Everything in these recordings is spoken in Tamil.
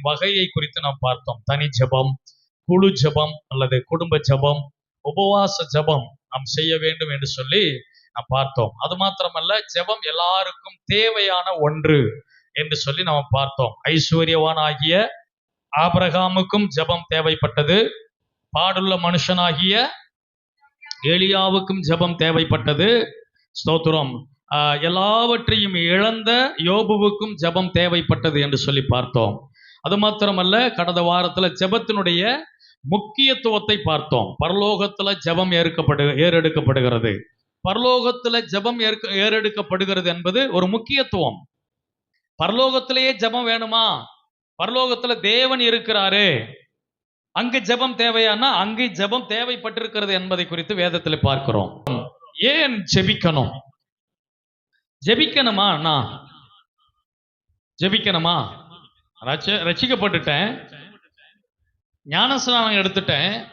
ஜபத்தின் வகையை குறித்து நாம் பார்த்தோம். தனி ஜெபம் குழு ஜெபம் அல்லது குடும்ப ஜெபம் உபவாச ஜெபம் நாம் செய்ய வேண்டும் என்று சொல்லி நாம் பார்த்தோம். அது மாத்திரமல்ல ஜெபம் எல்லாருக்கும் தேவையான ஒன்று என்று சொல்லி நாம் பார்த்தோம். ஐஸ்வர்யவான் ஆகிய ஆபிரகாமுக்கும் ஜெபம் தேவைப்பட்டது. பாடுள்ள மனுஷனாகிய எலியாவுக்கும் ஜெபம் தேவைப்பட்டது. ஸ்தோத்திரம். ஆஹ் எல்லாவற்றையும் இழந்த யோபுவுக்கும் ஜெபம் தேவைப்பட்டது என்று சொல்லி பார்த்தோம். அது மாத்திரமல்ல கடந்த வாரத்தில் ஜெபத்தினுடைய முக்கியத்துவத்தை பார்த்தோம். பரலோகத்தில் ஜெபம் ஏற்கப்படு ஏறெடுக்கப்படுகிறது. பரலோகத்தில் ஜெபம் ஏற்க ஏறெடுக்கப்படுகிறது என்பது ஒரு முக்கியத்துவம். பரலோகத்திலேயே ஜெபம் வேணுமா? பரலோகத்துல தேவன் இருக்கிறாரு. அங்கு ஜெபம் தேவையானா அங்கு ஜெபம் தேவைப்பட்டிருக்கிறது என்பதை குறித்து வேதத்தில் பார்க்கிறோம். ஏன் ஜெபிக்கணும்? ஜெபிக்கணுமா நான் ஜெபிக்கணுமா? ரட்ச- ஞானஸ்நானம் எடுத்துட்டேன்.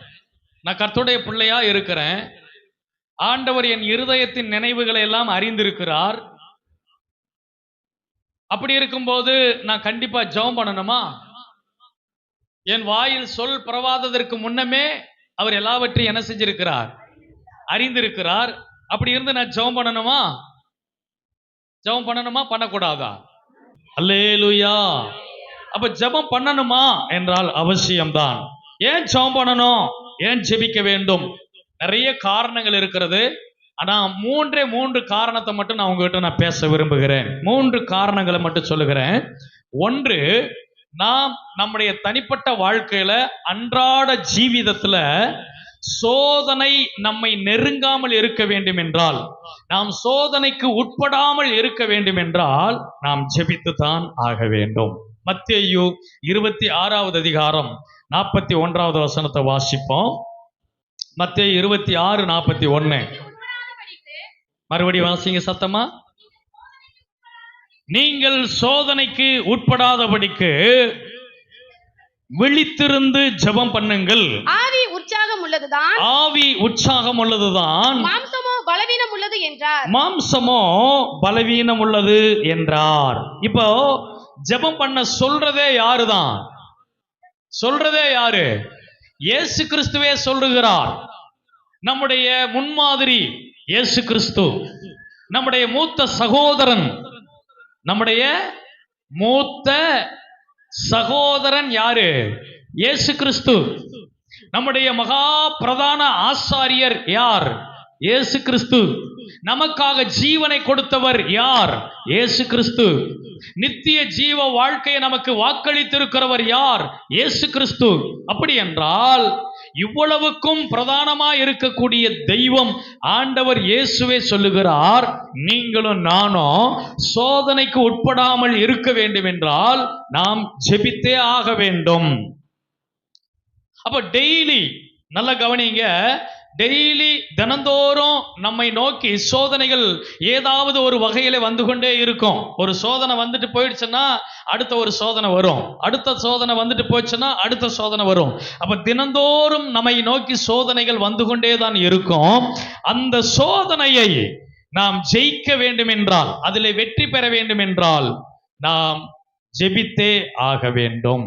நான் கர்த்தருடைய பிள்ளையா இருக்கிறேன். ஆண்டவர் என் இருதயத்தின் நினைவுகளை எல்லாம் அறிந்திருக்கிறார். அப்படி இருக்கும்போது நான் கண்டிப்பா ஜெபம் பண்ணணுமா? என் வாயில் சொல் பரவாததற்கு முன்னமே அவர் எல்லாவற்றையும் என்ன செஞ்சிருக்கிறார்? அறிந்திருக்கிறார். அப்படி இருந்து நான் ஜெபம் பண்ணணுமா? ஜெபம் பண்ணணுமா? பண்ணக்கூடாதா? அல்லேலுயா அப்ப ஜெபம் பண்ணணுமா? என்றால் அவசியம்தான். ஏன் ஜெபம் பண்ணணும்? ஏன் ஜெபிக்க வேண்டும்? நிறைய காரணங்கள் இருக்கிறது. ஆனா மூன்றே மூன்று காரணத்தை மட்டும் நான் உங்ககிட்ட நான் பேச விரும்புகிறேன். மூன்று காரணங்களை மட்டும் சொல்லுகிறேன். ஒன்று நாம் நம்முடைய தனிப்பட்ட வாழ்க்கையில அன்றாட ஜீவிதத்துல சோதனை நம்மை நெருங்காமல் இருக்க வேண்டும் என்றால் நாம் சோதனைக்கு உட்படாமல் இருக்க வேண்டும் என்றால் நாம் ஜெபித்து தான் ஆக வேண்டும். மத்தேயு இருபத்தி ஆறாவது அதிகாரம் நாற்பத்தி ஒன்றாவது வசனத்தை வாசிப்போம். மத்தேயு இருபத்தி ஆறு நாற்பத்தி ஒன்னு மறுபடியும் வாசிங்க சத்தமா? நீங்கள் சோதனைக்கு உட்படாதபடிக்கு விழித்திருந்து ஜெபம் பண்ணுங்கள். ஆவி உற்சாகம் உள்ளதுதான். ஆவி உற்சாகம் உள்ளதுதான். மாம்சமோ பலவீனம் உள்ளது என்றார். மாம்சமோ பலவீனம் உள்ளது என்றார். இப்போ ஜெபம் பண்ண சொல்றதே யாருதான்? சொல்றதே யாரு? இயேசு கிறிஸ்துவே சொல்லுகிறார். நம்முடைய முன்மாதிரி இயேசு கிறிஸ்து. நம்முடைய மூத்த சகோதரன். நம்முடைய மூத்த சகோதரன் யாரு? இயேசு கிறிஸ்து. நம்முடைய மகா பிரதான ஆசாரியர் யார்? இயேசு கிறிஸ்து நமக்காக ஜீவனை கொடுத்தவர் யார்? இயேசு கிறிஸ்து. நித்திய ஜீவ வாழ்க்கையை நமக்கு வாக்களித்திருக்கிறவர் யார்? இயேசு கிறிஸ்து. அப்படி என்றால் இவ்வளவுக்கும் பிரதானமா இருக்கக்கூடிய தெய்வம் ஆண்டவர் இயேசுவே சொல்லுகிறார். நீங்களும் நானும் சோதனைக்கு உட்படாமல் இருக்க வேண்டும் என்றால் நாம் ஜெபித்தே ஆக வேண்டும். அப்ப டெய்லி நல்ல கவனிங்க டெய்லி தினந்தோறும் நம்மை நோக்கி சோதனைகள் ஏதாவது ஒரு வகையில வந்து கொண்டே இருக்கும். ஒரு சோதனை வந்துட்டு போயிடுச்சுன்னா அடுத்த ஒரு சோதனை வரும். அடுத்த சோதனை வந்துட்டு போச்சுன்னா அடுத்த சோதனை வரும். அப்ப தினந்தோறும் நம்மை நோக்கி சோதனைகள் வந்து கொண்டே தான் இருக்கும். அந்த சோதனையை நாம் ஜெயிக்க வேண்டும் என்றால் அதில் வெற்றி பெற வேண்டும் என்றால் நாம் ஜெபித்தே ஆக வேண்டும்.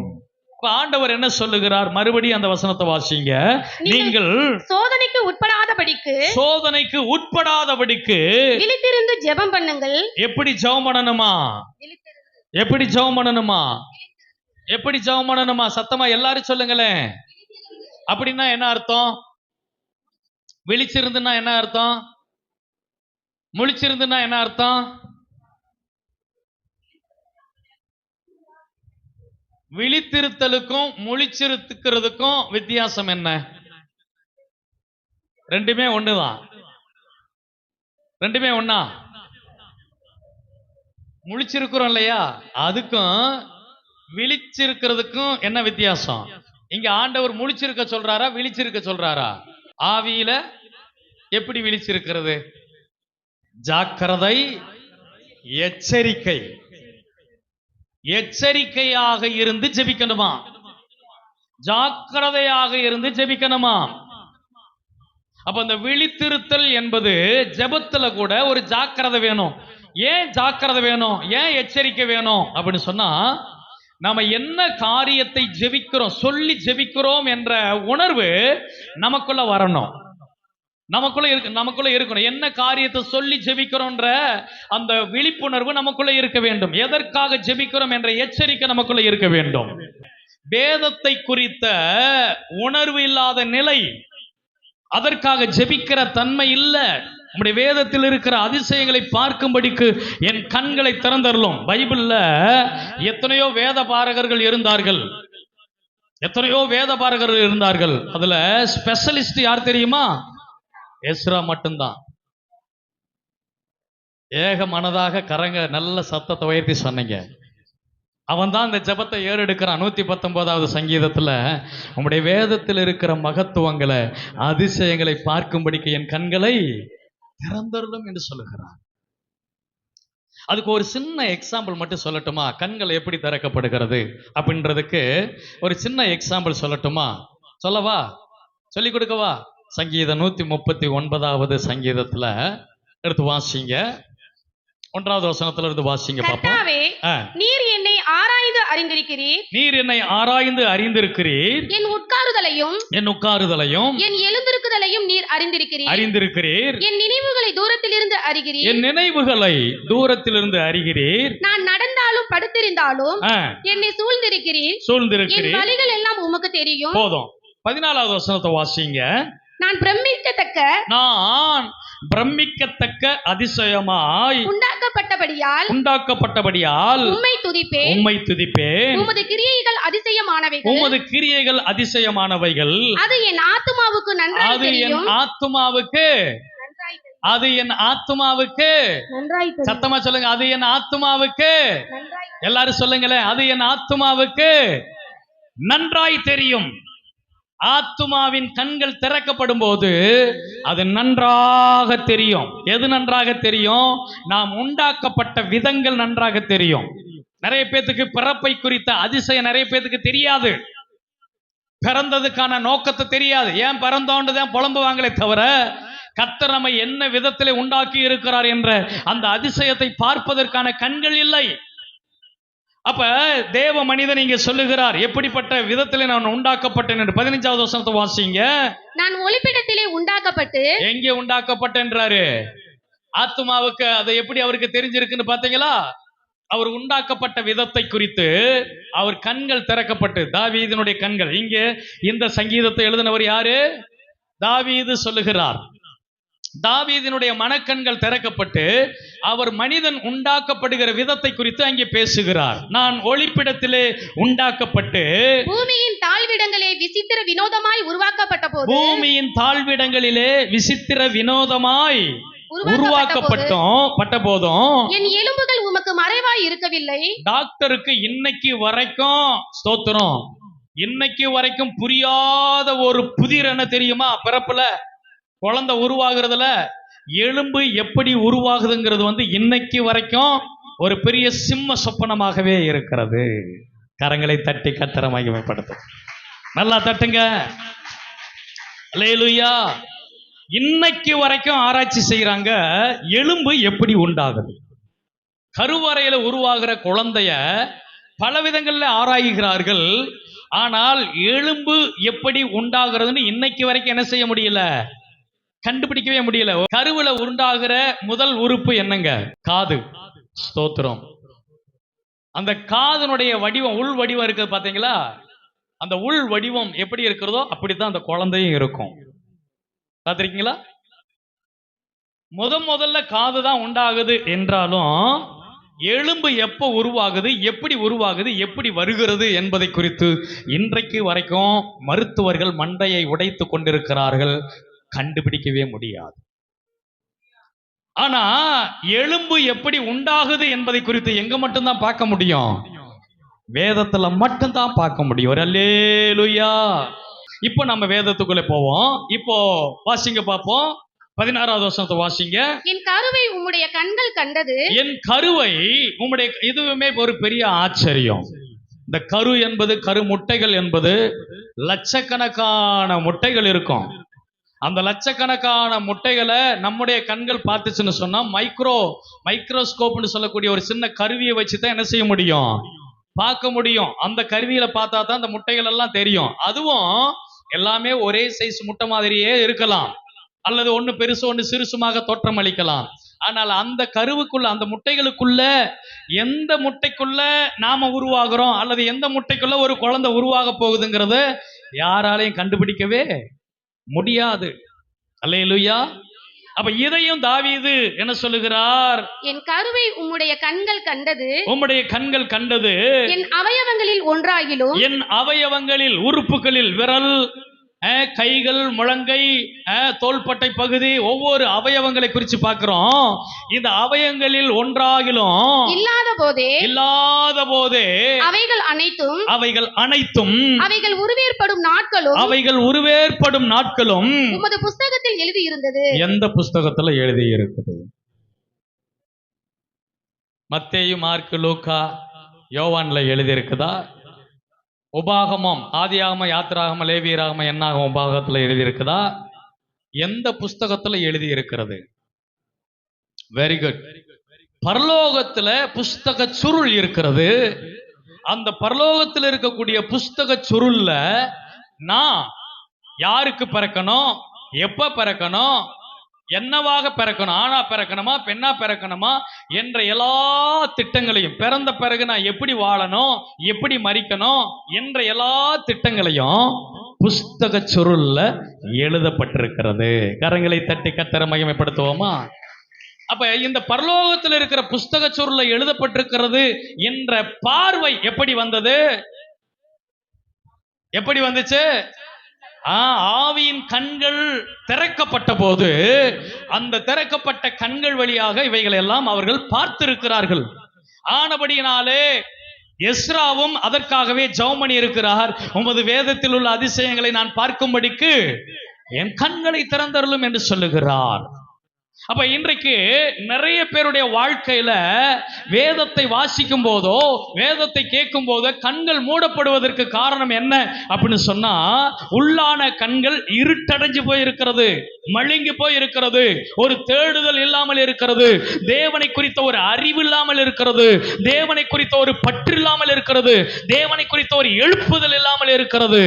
ஆண்டவர் என்ன சொல்லுகிறார்? மறுபடியும் அந்த வசனத்தை வாசிங்க. நீங்கள் சோதனைக்கு உட்படாதபடிக்கு சோதனைக்கு உட்படாதபடிக்கு விழித்திருந்து ஜெபம் பண்ணுங்கள். எப்படி ஜெபம் பண்ணணுமா? எப்படி ஜெபம் பண்ணணுமா? எப்படி ஜெபம் பண்ணணுமா? சத்தமா எல்லாரும் சொல்லுங்களேன். அப்படின்னா என்ன அர்த்தம்? விழிச்சிருந்துன்னா என்ன அர்த்தம்? முழிச்சிருந்துன்னா என்ன அர்த்தம்? விழித்திருத்தலுக்கும் முழிச்சிருத்துக்கிறதுக்கும் வித்தியாசம் என்ன? ரெண்டுமே ஒண்ணுதான் ரெண்டுமே ஒண்ணா? முழிச்சிருக்கிறோம் இல்லையா? அதுக்கும் விழிச்சிருக்கிறதுக்கும் என்ன வித்தியாசம்? இங்க ஆண்டவர் முழிச்சிருக்க சொல்றாரா விழிச்சிருக்க சொல்றாரா? ஆவியில எப்படி விழிச்சிருக்கிறது? ஜாக்கிரதை எச்சரிக்கை. எச்சரிக்கையாக இருந்து ஜெபிக்கணுமா? ஜாக்கிரதையாக இருந்து ஜெபிக்கணுமா? அப்ப இந்த விழித்திருத்தல் என்பது ஜெபத்துல கூட ஒரு ஜாக்கிரதை வேணும். ஏன் ஜாக்கிரதை வேணும்? ஏன் எச்சரிக்கை வேணும்? அப்படின்னு சொன்னா நாம என்ன காரியத்தை ஜெபிக்கிறோம் சொல்லி ஜெபிக்கிறோம் என்ற உணர்வு நமக்குள்ள வரணும். நமக்குள்ள இருக்கு நமக்குள்ள இருக்கணும். என்ன காரியத்தை சொல்லி ஜெபிக்கிறோன்ற அந்த விழிப்புணர்வு நமக்குள்ள இருக்க வேண்டும். எதற்காக ஜெபிக்கிறோம் என்ற எச்சரிக்கை நமக்குள்ள இருக்க வேண்டும். வேதத்தை குறித்த உணர்வு இல்லாத நிலை அதற்காக ஜெபிக்கிற தன்மை இல்லை. நம்முடைய வேதத்தில் இருக்கிற அதிசயங்களை பார்க்கும்படிக்கு என் கண்களை திறந்தரலும் பைபிள்ல எத்தனையோ வேத பாரகர்கள் இருந்தார்கள். எத்தனையோ வேத பாரகர்கள் இருந்தார்கள். அதுல ஸ்பெஷலிஸ்ட் யார் தெரியுமா? எஸ்ரா மட்டும்தான். ஏக மனதாக கரங்க நல்ல சத்தத்தை உயர்த்தி சொன்னீங்க. அவன் தான் இந்த ஜெபத்தை ஏறெடுக்கிறான். நூற்றி பத்தொன்பதாவது சங்கீதத்தில் உங்களுடைய வேதத்தில் இருக்கிற மகத்துவங்களை அதிசயங்களை பார்க்கும்படிக்கு என் கண்களை திறந்தருளும் என்று சொல்லுகிறான். அதுக்கு ஒரு சின்ன எக்ஸாம்பிள் மட்டும் சொல்லட்டுமா? கண்கள் எப்படி திறக்கப்படுகிறது அப்படின்றதுக்கு ஒரு சின்ன எக்ஸாம்பிள் சொல்லட்டுமா? சொல்லவா? சொல்லி கொடுக்கவா? சங்கீதம் நூத்தி முப்பத்தி ஒன்பதாவது சங்கீதத்துல எடுத்து வாசிங்க. ஒன்றாவது வசனத்துல இருந்து வாசிங்க பாப்போம். நீர் என்னை ஆராய்ந்து அறிந்திருக்கிறீர். நீர் என்னை ஆராய்ந்து அறிந்திருக்கிறீர். என் உட்காருதலையும் என் உட்காருதலையும் என் எழுந்திருக்குதலையும் நீர் அறிந்திருக்கிறீர். அறிந்திருக்கிறீர். என் நினைவுகளை தூரத்திலிருந்து அறிகிறீர். என் நினைவுகளை தூரத்திலிருந்து அறிகிறீர். நான் நடந்தாலும் படுத்திருந்தாலும் என்னை சூழ்ந்திருக்கிறீர். என் சூழ்ந்திருக்கிறீர் வழிகள் எல்லாம் உமக்கு தெரியும். போதும். பதினாலாவது வசனத்தை வாசிங்க. நான் பிரமிக்கத்தக்க நான் பிரமிக்கத்தக்க அதிசயமாய் உண்டாக்கப்பட்டபடியால் உண்டாக்கப்பட்டபடியால் உம்மை துதிப்பேன். உம்மை துதிப்பேன். உமது கிரியைகள் அதிசயமானவைகள். உமது கிரியைகள் அதிசயமானவைகள். அது என் ஆத்துமாவுக்கு நன்றாய் அது என் ஆத்துமாவுக்கு. அது என் ஆத்துமாவுக்கு. சத்தமா சொல்லுங்க. அது என் ஆத்துமாவுக்கு. எல்லாரும் சொல்லுங்களேன். அது என் ஆத்துமாவுக்கு. நன்றாய் தெரியும். ஆத்துமாவின் கண்கள் திறக்கப்படும் போது அது நன்றாக தெரியும். எது நன்றாக தெரியும்? நாம் உண்டாக்கப்பட்ட விதங்கள் நன்றாக தெரியும். நிறைய பேத்துக்கு பிறப்பை குறித்த அதிசயம் நிறைய பேத்துக்கு தெரியாது. பிறந்ததுக்கான நோக்கத்தை தெரியாது. ஏன் பிறந்தோன்னு தான் புலம்புவாங்களே தவிர கத்தர் நம்மை என்ன விதத்திலே உண்டாக்கி இருக்கிறார் என்ற அந்த அதிசயத்தை பார்ப்பதற்கான கண்கள் இல்லை. அப்ப தேவ மனிதன் இங்க சொல்லுகிறார் எப்படிப்பட்ட விதத்திலே நான் உண்டாக்கப்பட்டேன்? என்று பதினஞ்சாவது வருஷத்தை வாசிங்க. நான் ஒளிப்பிடத்திலே உண்டாக்கப்பட்டு எங்கே உண்டாக்கப்பட்டேன்றாரு? ஆத்மாவுக்கு அதை எப்படி அவருக்கு தெரிஞ்சிருக்குன்னு பாத்தீங்களா அவர் உண்டாக்கப்பட்ட விதத்தை குறித்து அவர் கண்கள் திறக்கப்பட்டு தாவீதினுடைய கண்கள். இங்கே இந்த சங்கீதத்தை எழுதினவர் யாரு? தாவீது சொல்லுகிறார். தாவீதினுடைய மனக்கண்கள் திறக்கப்பட்டு அவர் மனிதன் உண்டாக்கப்படுகிற விதத்தை குறித்து அங்கே பேசுகிறார். நான் ஒளிப்பிடத்திலே உண்டாக்கப்பட்டு பூமியின் தாழ்விடங்களே விசித்திர வினோதமாய் உருவாக்கப்பட்ட போது பூமியின் தாழ்விடங்களிலே விசித்திர வினோதமாய் உருவாக்கப்பட்டோம் பட்ட போதும் என் எலும்புகள் உமக்கு மறைவாய் இருக்கவில்லை. டாக்டருக்கு இன்னைக்கு வரைக்கும் ஸ்தோத்திரம். இன்னைக்கு வரைக்கும் புரியாத ஒரு புதிர் என்ன தெரியுமா? பிறப்புல? குழந்தை உருவாகிறதுல எலும்பு எப்படி உருவாகுதுங்கிறது வந்து இன்னைக்கு வரைக்கும் ஒரு பெரிய சிம்ம சொப்பனமாகவே இருக்கிறது. கரங்களை தட்டி கத்தர மகிமைப்படுத்தும் நல்லா தட்டுங்க. அல்லேலூயா. இன்னைக்கு வரைக்கும் ஆராய்ச்சி செய்யறாங்க எலும்பு எப்படி உண்டாகுது? கருவறையில உருவாகிற குழந்தைய பல விதங்களில் ஆராய்கிறார்கள். ஆனால் எலும்பு எப்படி உண்டாகிறதுன்னு இன்னைக்கு வரைக்கும் என்ன செய்ய முடியல? கண்டுபிடிக்கவே முடியல. கருவுல உண்டாகிற முதல் உறுப்பு என்னங்க? காது. ஸ்தோத்திரம். அந்த காதனுடைய வடிவம் உள் வடிவம் இருக்குது பாத்தீங்களா அந்த உள் வடிவம் எப்படி இருக்கிறதோ அப்படித்தான் அந்த குழந்தையும் இருக்கும். பார்த்துருக்கீங்களா? முத முதல்ல காது தான் உண்டாகுது என்றாலும் எலும்பு எப்போ உருவாகுது எப்படி உருவாகுது எப்படி வருகிறது என்பதை குறித்து இன்றைக்கு வரைக்கும் மருத்துவர்கள் மண்டையை உடைத்து கொண்டிருக்கிறார்கள். கண்டுபிடிக்கவே முடியாது. ஆனா எலும்பு எப்படி உண்டாகுது என்பதை குறித்து எங்க மட்டும்தான் பார்க்க முடியும்? வேதத்துல மட்டும்தான் பார்க்க முடியும். அல்லேலுயா. இப்போ நம்ம வேதத்துக்குள்ள போவோம். இப்போ வாசிங்க பார்ப்போம். பதினாறாவது வருஷத்தை வாசிங்க. என் கருவை உம்முடைய கண்கள் கண்டது. என் கருவை உம்முடைய இதுவுமே ஒரு பெரிய ஆச்சரியம். இந்த கரு என்பது கரு முட்டைகள் என்பது லட்சக்கணக்கான முட்டைகள் இருக்கும். அந்த லட்சக்கணக்கான முட்டைகளை நம்முடைய கண்கள் பார்த்துச்சுன்னு சொன்னா மைக்ரோ மைக்ரோஸ்கோப்னு சொல்லக்கூடிய ஒரு சின்ன கருவியை வச்சு தான் என்ன செய்ய முடியும்? பார்க்க முடியும். அந்த கருவியில பார்த்தா தான் அந்த முட்டைகள் எல்லாம் தெரியும். அதுவும் எல்லாமே ஒரே சைஸ் முட்டை மாதிரியே இருக்கலாம். அல்லது ஒன்று பெருசு ஒன்று சிறுசுமாக தோற்றம் அளிக்கலாம். ஆனால் அந்த கருவுக்குள்ள அந்த முட்டைகளுக்குள்ள எந்த முட்டைக்குள்ள நாம உருவாகிறோம் அல்லது எந்த முட்டைக்குள்ள ஒரு குழந்தை உருவாக போகுதுங்கிறத யாராலையும் கண்டுபிடிக்கவே முடியாது. அல்லேலூயா. அப்ப இதையும் தாவீது என்ன சொல்லுகிறார்? என் கருவை உம்முடைய கண்கள் கண்டது. உம்முடைய கண்கள் கண்டது. என் அவயவங்களில் ஒன்றாகிலும் என் அவயவங்களில் உறுப்புகளில் விரல் கைகள் முழங்கை தோள்பட்டை பகுதி ஒவ்வொரு அவயவங்களை குறித்து பார்க்கிறோம். இந்த அவயவங்களில் ஒன்றாகிலும் இல்லாத போதே இல்லாத போதே அவைகள் அனைத்தும் அவைகள் அனைத்தும் அவைகள் உருவேற்படும் நாட்களும் அவைகள் உருவேற்படும் நாட்களும் உமது புஸ்தகத்தில் எழுதியிருந்தது. எந்த புஸ்தகத்துல எழுதி இருக்குது மத்தேயு மார்க்கு லூக்கா யோவான்ல எழுதி இருக்குதா உபாகமம் ஆதியாகம யாத்திராகம லேவியராகம என்னாகும் உபாகத்தில் எழுதி இருக்குதா எந்த புஸ்தகத்தில் எழுதி இருக்கிறது வெரி குட் பரலோகத்துல புஸ்தக சுருள் இருக்கிறது. அந்த பரலோகத்தில் இருக்கக்கூடிய புஸ்தக சுருள்ல நான் யாருக்கு பிறக்கணும்? எப்ப பிறக்கணும்? என்னவாக பிறக்கணும்? ஆணா பிறக்கணுமா? பெண்ணா பிறக்கணுமா? என்ற எல்லா திட்டங்களையும் பிறந்த பிறகு நான் எப்படி வாழணும்? எப்படி மறிக்கணும்? என்ற எல்லா திட்டங்களையும் புஸ்தக சுருள்ல எழுதப்பட்டிருக்கிறது. கரங்களை தட்டி கத்தர மகிமைப்படுத்துவோமா? அப்ப இந்த பரலோகத்தில் இருக்கிற புஸ்தக சுருள்ல எழுதப்பட்டிருக்கிறது என்ற பார்வை எப்படி வந்தது? எப்படி வந்துச்சு? ஆவியின் கண்கள் திறக்கப்பட்ட போது அந்த திறக்கப்பட்ட கண்கள் வழியாக இவைகளை எல்லாம் அவர்கள் பார்த்திருக்கிறார்கள். ஆனபடியினாலே எஸ்ராவும் அதற்காகவே ஜவுமணி இருக்கிறார். உமது வேதத்தில் உள்ள அதிசயங்களை நான் பார்க்கும்படிக்கு என் கண்களை திறந்தருளும் என்று சொல்லுகிறார். அப்ப இன்றைக்கு நிறைய பேருடைய வாழ்க்கையில வேதத்தை வாசிக்கும் போதோ வேதத்தை கேட்கும் போதோ கண்கள் மூடப்படுவதற்கு காரணம் என்ன அப்படின்னு சொன்னா உள்ளான கண்கள் இருட்டடைஞ்சு போயிருக்கிறது மழுங்கி போய் இருக்கிறது ஒரு தேடுதல் இல்லாமல் இருக்கிறது தேவனை குறித்த ஒரு அறிவு இல்லாமல் இருக்கிறது தேவனை குறித்த ஒரு பற்று இல்லாமல் இருக்கிறது தேவனை குறித்த ஒரு எழுப்புதல் இல்லாமல் இருக்கிறது.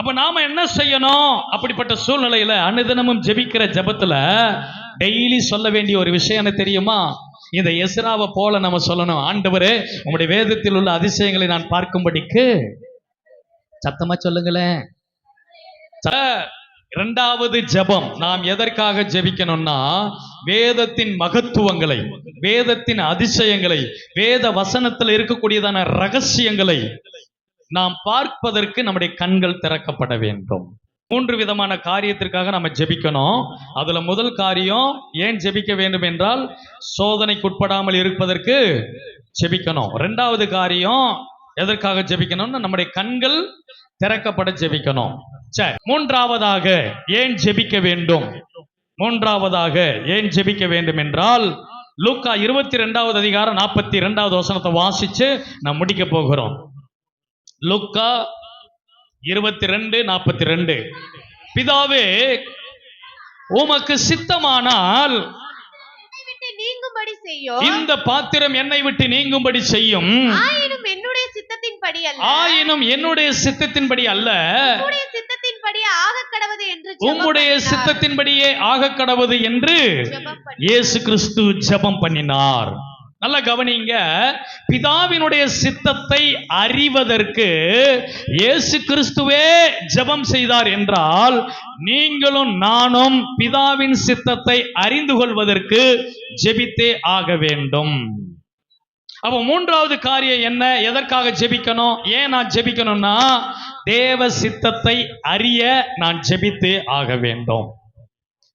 அப்ப நாம என்ன செய்யணும்? அப்படிப்பட்ட சூழ்நிலையில அனுதினமும் ஜெபிக்கிற ஜபத்துல டெய்லி சொல்ல வேண்டிய ஒரு விஷயம் என்ன தெரியுமா? இந்த எஸ்ராவை போல நம்ம சொல்லணும். ஆண்டவரே உங்களுடைய வேதத்தில் உள்ள அதிசயங்களை நான் பார்க்கும்படிக்கு. சத்தமா சொல்லுங்களேன். ச- இரண்டாவது ஜெபம். நாம் எதற்காக ஜெபிக்கணும்னா வேதத்தின் மகத்துவங்களை வேதத்தின் அதிசயங்களை வேத வசனத்தில் இருக்கக்கூடியதான ரகசியங்களை நாம் பார்ப்பதற்கு நம்முடைய கண்கள் திறக்கப்பட வேண்டும். மூன்று விதமான காரியத்திற்காக நம்ம ஜெபிக்கணும். அதுல முதல் காரியம் ஏன் ஜெபிக்க வேண்டும் என்றால் சோதனைக்கு உட்படாமல் இருப்பதற்கு ஜெபிக்கணும். ரெண்டாவது காரியம் எதற்காக ஜெபிக்கணும்னா நம்முடைய கண்கள் திறக்கப்பட ஜெபிக்கணும். சரி மூன்றாவதாக ஏன் ஜெபிக்க வேண்டும்? மூன்றாவதாக ஏன் ஜெபிக்க வேண்டும் என்றால் லூக்கா இருபத்தி ரெண்டாவது அதிகாரம் நாற்பத்தி இரண்டாவது வசனத்தை வாசிச்சு நான் முடிக்க போகிறோம். லுக்கா இருபத்தி ரெண்டு நாற்பத்தி ரெண்டு பிதாவே உமக்கு சித்தமானால் விட்டு நீங்கும்படி செய்யும் இந்த பாத்திரம் என்னை விட்டு நீங்கும்படி செய்யும். ஆயினும் என்னுடைய சித்தத்தின்படி அல்ல. ஆயினும் என்னுடைய சித்தத்தின்படி அல்ல. உம்முடைய சித்தத்தின்படி ஆக கடவது என்று ஜெபம் உம்முடைய பண்ணினார். சித்தத்தின்படியே ஆக கடவது என்று இயேசு கிறிஸ்து ஜெபம் பண்ணினார். நல்லா கவனிங்க. பிதாவினுடைய சித்தத்தை அறிவதற்கு இயேசு கிறிஸ்துவே ஜெபம் செய்தார் என்றால் நீங்களும் நானும் பிதாவின் சித்தத்தை அறிந்து கொள்வதற்கு ஜெபித்தே ஆக வேண்டும். அப்போ மூன்றாவது காரியம் என்ன? எதற்காக ஜெபிக்கணும்? ஏன் நான் ஜெபிக்கணும்னா தேவ சித்தத்தை அறிய நான் ஜெபித்தே ஆக வேண்டும்.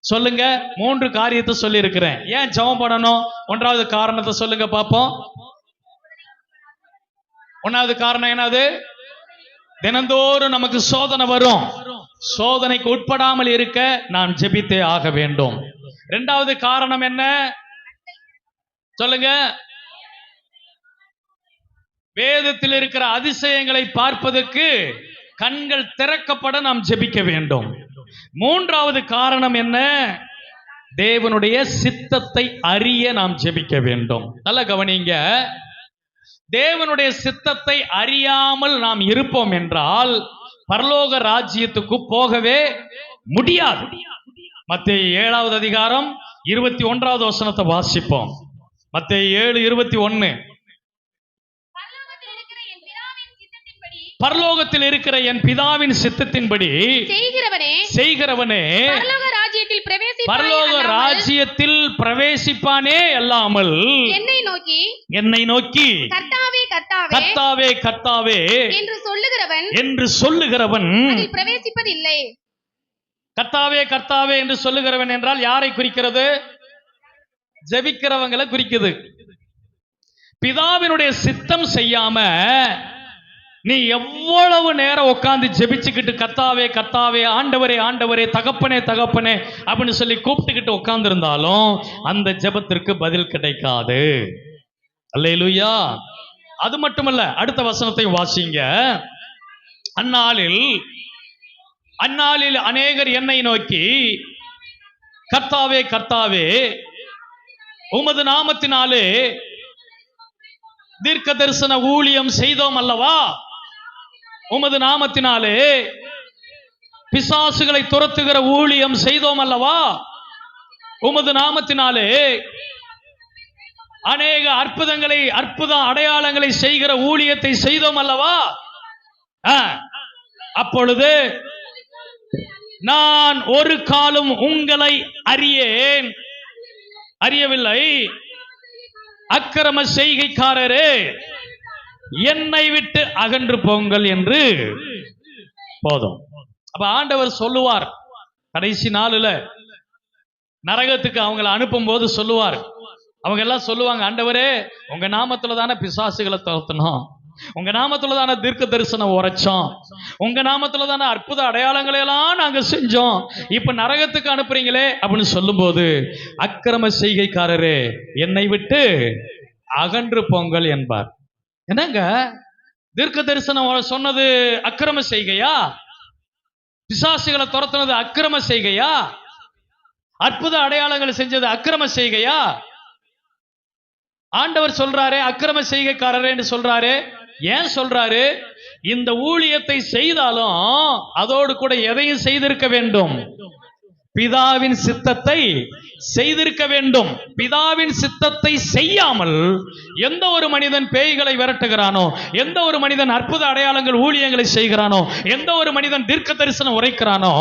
சொல்லுங்க மூன்று காரியத்தை சொல்லி இருக்கிறேன் ஏன் ஜெபம் பண்ணணும்? ஒன்றாவது காரணத்தை சொல்லுங்க பார்ப்போம். ஒன்னாவது காரணம் என்னது? தினந்தோறும் நமக்கு சோதனை வரும். சோதனைக்கு உட்படாமல் இருக்க நான் ஜெபித்தே ஆக வேண்டும். இரண்டாவது காரணம் என்ன? சொல்லுங்க. வேதத்தில் இருக்கிற அதிசயங்களை பார்ப்பதற்கு கண்கள் திறக்கப்பட நாம் ஜெபிக்க வேண்டும். மூன்றாவது காரணம் என்ன? தேவனுடைய சித்தத்தை அறிய நாம் ஜெபிக்க வேண்டும். நல்ல கவனிங்க. தேவனுடைய சித்தத்தை அறியாமல் நாம் இருப்போம் என்றால் பரலோக ராஜ்யத்துக்கு போகவே முடியாது. மத்திய ஏழாவது அதிகாரம் இருபத்தி ஒன்றாவது வசனத்தை வாசிப்போம். மத்திய ஏழு இருபத்தி ஒன்னு. பரலோகத்தில் இருக்கிற என் பிதாவின் சித்தத்தின்படி செய்கிறவனே செய்கிறவனே பரலோக ராஜ்யத்தில் பிரவேசிப்பானே பரலோக ராஜ்யத்தில் பிரவேசிப்பானே அல்லாமல் என்னை நோக்கி என்னை நோக்கி கர்த்தாவே கர்த்தாவே கர்த்தாவே கர்த்தாவே என்று சொல்லுகிறவன் என்று சொல்லுகிறவன் அதில் பிரவேசிப்பதில்லை. கர்த்தாவே கர்த்தாவே என்று சொல்லுகிறவன் என்றால் யாரை குறிக்கிறது? ஜெபிக்கிறவங்களை குறிக்குது. பிதாவினுடைய சித்தம் செய்யாம நீ எவ்வளவு நேரம் உட்காந்து ஜெபிச்சுக்கிட்டு கத்தாவே கத்தாவே ஆண்டவரே ஆண்டவரே தகப்பனே தகப்பனே அப்படின்னு சொல்லி கூப்பிட்டுக்கிட்டு உட்காந்துருந்தாலும் அந்த ஜெபத்திற்கு பதில் கிடைக்காது. அல்லையிலுயா அது மட்டுமல்ல அடுத்த வசனத்தை வாசிங்க. அந்நாளில் அந்நாளில் அநேகர் என்னை நோக்கி கர்த்தாவே கர்த்தாவே உமது நாமத்தினாலே தீர்க்க தரிசன ஊழியம் செய்தோம் அல்லவா? உமது நாமத்தினாலே பிசாசுகளை துரத்துகிற ஊழியம் செய்தோம் அல்லவா? உமது நாமத்தினாலே அநேக அற்புதங்களை அற்புத அடையாளங்களை செய்கிற ஊழியத்தை செய்தோம் அல்லவா? அப்பொழுது நான் ஒரு காலம் உங்களை அறியேன். அறியவில்லை. அக்கிரம செய்கைக்காரரே. என்னை விட்டு அகன்று போங்கள் என்று போதும். அப்ப ஆண்டவர் சொல்லுவார். கடைசி நாளில் நரகத்துக்கு அவங்கள அனுப்பும் போது சொல்லுவார். அவங்க எல்லாம் சொல்லுவாங்க ஆண்டவரே உங்க நாமத்துல தானே பிசாசுகளை துரத்தணும் உங்க நாமத்துல தானே தீர்க்க தரிசனம் உரைச்சோம். உங்க நாமத்துல தானே அற்புத அடையாளங்களை எல்லாம் நாங்க செஞ்சோம். இப்ப நரகத்துக்கு அனுப்புறீங்களே அப்படின்னு சொல்லும்போது அக்கிரம செய்கைக்காரரே என்னை விட்டு அகன்று போங்கள் என்பார். என்னங்க? தீர்க்க தரிசனம் சொன்னது அக்கிரம செய்கையா? பிசாசுகளை துரத்துனது அக்கிரம செய்கையா? அற்புத அடையாளங்களை செஞ்சது அக்கிரம செய்கையா? ஆண்டவர் சொல்றாரே அக்கிரம செய்கைக்காரரே என்று சொல்றாரு. ஏன் சொல்றாரு? இந்த ஊழியத்தை செய்தாலும் அதோடு கூட எதையும் செய்திருக்க வேண்டும். பிதாவின் சித்தத்தை செய்திருக்க வேண்டும். பிதாவின் சித்தத்தை செய்யாமல் எந்த ஒரு மனிதன் பேய்களை விரட்டுகிறானோ எந்த ஒரு மனிதன் அற்புத அடையாளங்கள் ஊழியங்களை செய்கிறானோ எந்த ஒரு மனிதன் தீர்க்க தரிசனம் உரைக்கிறானோ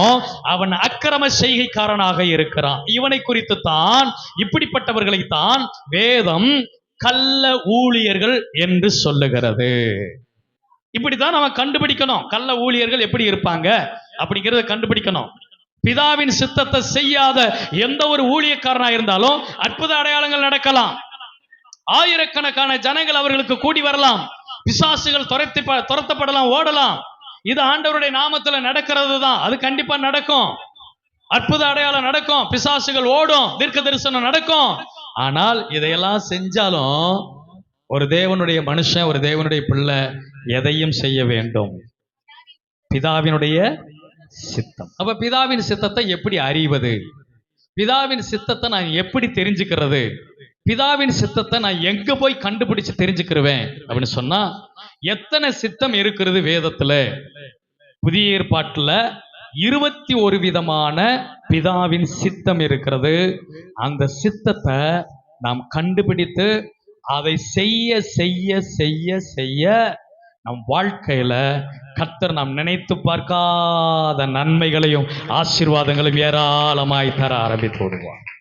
அவன் அக்கிரம செய்கைக்காரனாக இருக்கிறான். இவனை குறித்து தான் இப்படிப்பட்டவர்களை தான் வேதம் கள்ள ஊழியர்கள் என்று சொல்லுகிறது. இப்படித்தான் நம்ம கண்டுபிடிக்கணும். கள்ள ஊழியர்கள் எப்படி இருப்பாங்க? அப்படிங்கிறத கண்டுபிடிக்கணும். பிதாவின் சித்தத்தை செய்யாத எந்த ஒரு ஊழியக்காரனா இருந்தாலும் அற்புத அடையாளங்கள் நடக்கலாம். ஆயிரக்கணக்கான ஜனங்கள் அவர்களுக்கு கூடி வரலாம். பிசாசுகள் துரத்தி ப- துரத்தப்படலாம் ஓடலாம். இது ஆண்டவருடைய நாமத்துல நடக்கிறது தான் அது கண்டிப்பா நடக்கும். அற்புத அடையாளம் நடக்கும். பிசாசுகள் ஓடும் தீர்க்க தரிசனம் நடக்கும். ஆனால் இதையெல்லாம் செஞ்சாலும் ஒரு தேவனுடைய மனுஷன் ஒரு தேவனுடைய பிள்ளை எதையும் செய்ய வேண்டும். பிதாவினுடைய சித்தம். அப்ப பிதாவின் சித்தத்தை எப்படி அறிவது? பிதாவின் சித்தத்தை நான் எப்படி தெரிஞ்சுக்கிறது? பிதாவின் சித்தத்தை நான் எங்க போய் கண்டுபிடிச்சு தெரிஞ்சுக்கிருவேன்? அப்படின்னு சொன்னா எத்தனை சித்தம் இருக்கிறது வேதத்துல? புதிய ஏற்பாட்டுல இருபத்தி ஒரு விதமான பிதாவின் சித்தம் இருக்கிறது. அந்த சித்தத்தை நாம் கண்டுபிடித்து அதை செய்ய செய்ய செய்ய செய்ய நம் வாழ்க்கையில கத்தர் நாம் நினைத்து பார்க்காத நன்மைகளையும் ஆசீர்வாதங்களையும் ஏராளமாய் தர ஆரம்பித்து விடுவார்.